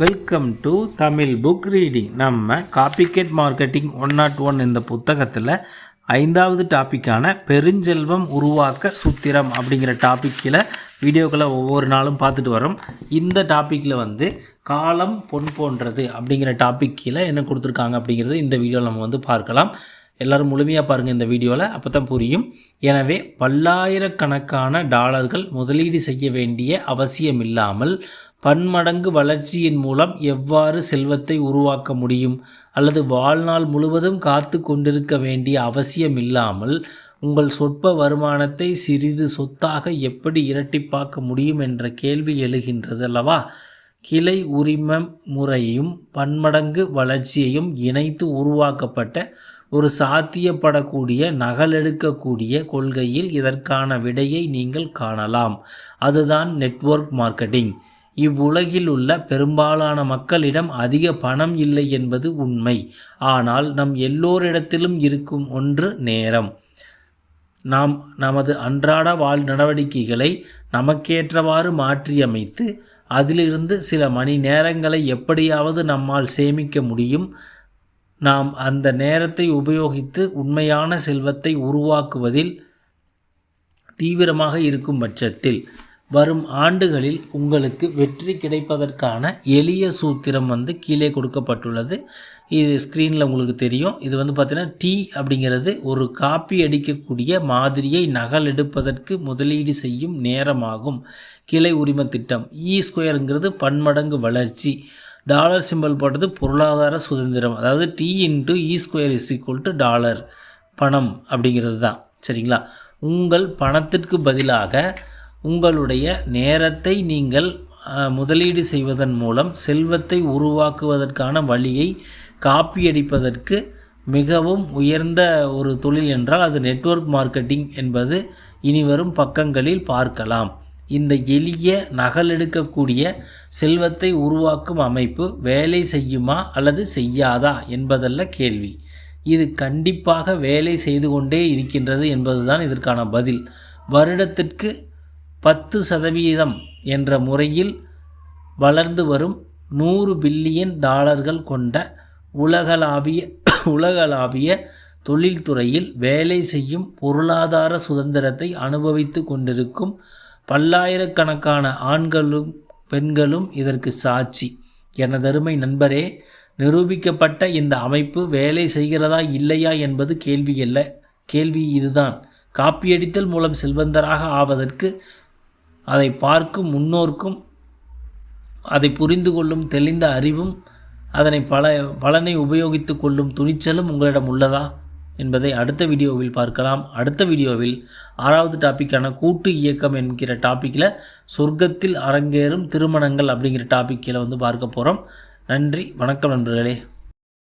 Welcome to Tamil book reading நம்ம copycat marketing one not one இந்த புத்தகத்தில் ஐந்தாவது டாப்பிக்கான பெருஞ்செல்வம் உருவாக்க சூத்திரம் அப்படிங்கிற டாப்பிக்கில் வீடியோக்களை ஒவ்வொரு நாளும் பார்த்துட்டு வரோம். இந்த டாப்பிக்கில் வந்து காலம் பொன் போன்றது அப்படிங்கிற டாப்பிக்கில் என்ன கொடுத்துருக்காங்க அப்படிங்கிறது இந்த வீடியோவில் நம்ம வந்து பார்க்கலாம். எல்லோரும் முழுமையாக பாருங்கள் இந்த வீடியோவில் அப்போ தான் புரியும். எனவே பல்லாயிரக்கணக்கான டாலர்கள் முதலீடு செய்ய வேண்டிய அவசியம் இல்லாமல் பன்மடங்கு வளர்ச்சியின் மூலம் எவ்வாறு செல்வத்தை உருவாக்க முடியும்? அல்லது வாழ்நாள் முழுவதும் காத்து கொண்டிருக்க வேண்டிய அவசியமில்லாமல் உங்கள் சொற்ப வருமானத்தை சிறிது சொத்தாக எப்படி இரட்டிப்பாக்க முடியும் என்ற கேள்வி எழுகின்றது அல்லவா கிளை உரிம முறையும் பன்மடங்கு வளர்ச்சியையும் இணைத்து உருவாக்கப்பட்ட ஒரு சாத்தியப்படக்கூடிய நகலெடுக்கக்கூடிய கொள்கையில் இதற்கான விடையை நீங்கள் காணலாம். அதுதான் நெட்வொர்க் மார்க்கெட்டிங். இவ்வுலகில் உள்ள பெரும்பாலான மக்களிடம் அதிக பணம் இல்லை என்பது உண்மை. ஆனால் நம் எல்லோரிடத்திலும் இருக்கும் ஒன்று நேரம். நாம் நமது அன்றாட வாழ் நடவடிக்கைகளை நமக்கேற்றவாறு மாற்றியமைத்து அதிலிருந்து சில மணி நேரங்களை எப்படியாவது நம்மால் சேமிக்க முடியும். நாம் அந்த நேரத்தை உபயோகித்து உண்மையான செல்வத்தை உருவாக்குவதில் தீவிரமாக இருக்கும் பட்சத்தில் வரும் ஆண்டுகளில் உங்களுக்கு வெற்றி கிடைப்பதற்கான எளிய சூத்திரம் வந்து கீழே கொடுக்கப்பட்டுள்ளது. இது ஸ்க்ரீனில் உங்களுக்கு தெரியும். இது வந்து பார்த்திங்கன்னா டி அப்படிங்கிறது ஒரு காப்பி அடிக்கக்கூடிய மாதிரியை நகல் எடுப்பதற்கு முதலீடு செய்யும் நேரமாகும். கிளை உரிமை திட்டம். E இ ஸ்கொயருங்கிறது பன்மடங்கு வளர்ச்சி. டாலர் சிம்பல் போட்டது பொருளாதார சுதந்திரம். அதாவது D into E square is equal to dollar பணம் அப்படிங்கிறது தான். சரிங்களா? உங்கள் பணத்திற்கு பதிலாக உங்களுடைய நேரத்தை நீங்கள் முதலீடு செய்வதன் மூலம் செல்வத்தை உருவாக்குவதற்கான வழியை காப்பியடிப்பதற்கு மிகவும் உயர்ந்த ஒரு தொழில் என்றால் அது நெட்வொர்க் மார்க்கெட்டிங் என்பது இனிவரும் பக்கங்களில் பார்க்கலாம். இந்த எளிய நகலெடுக்கக்கூடிய செல்வத்தை உருவாக்கும் அமைப்பு வேலை செய்யுமா அல்லது செய்யாதா என்பதல்ல கேள்வி. இது கண்டிப்பாக வேலை செய்து கொண்டே இருக்கின்றது என்பதுதான் இதற்கான பதில். வருடத்திற்கு பத்து சதவீதம் என்ற முறையில் வளர்ந்து வரும் நூறு பில்லியன் டாலர்கள் கொண்ட உலகளாவிய உலகளாவிய தொழில்துறையில் வேலை செய்யும் பொருளாதார சுதந்திரத்தை அனுபவித்து கொண்டிருக்கும் பல்லாயிரக்கணக்கான ஆண்களும் பெண்களும் இதற்கு சாட்சி. எனதருமை நண்பரே நிரூபிக்கப்பட்ட இந்த அமைப்பு வேலை செய்கிறதா இல்லையா என்பது கேள்வி அல்ல. கேள்வி இதுதான். காப்பியடித்தல் மூலம் செல்வந்தராக ஆவதற்கு அதை பார்க்கும் முன்னோர்க்கும் அதை புரிந்து கொள்ளும் தெளிந்த அறிவும் அதனை பல பலனை உபயோகித்து கொள்ளும் துணிச்சலும் உங்களிடம் உள்ளதா? என்பதை அடுத்த வீடியோவில் பார்க்கலாம். அடுத்த வீடியோவில் ஆறாவது டாப்பிக்கான கூட்டு இயக்கம் என்கிற டாப்பிக்கில் சொர்க்கத்தில் அரங்கேறும் திருமணங்கள் அப்படிங்கிற டாப்பிக்கில் வந்து பார்க்க போகிறோம் நன்றி வணக்கம் நண்பர்களே.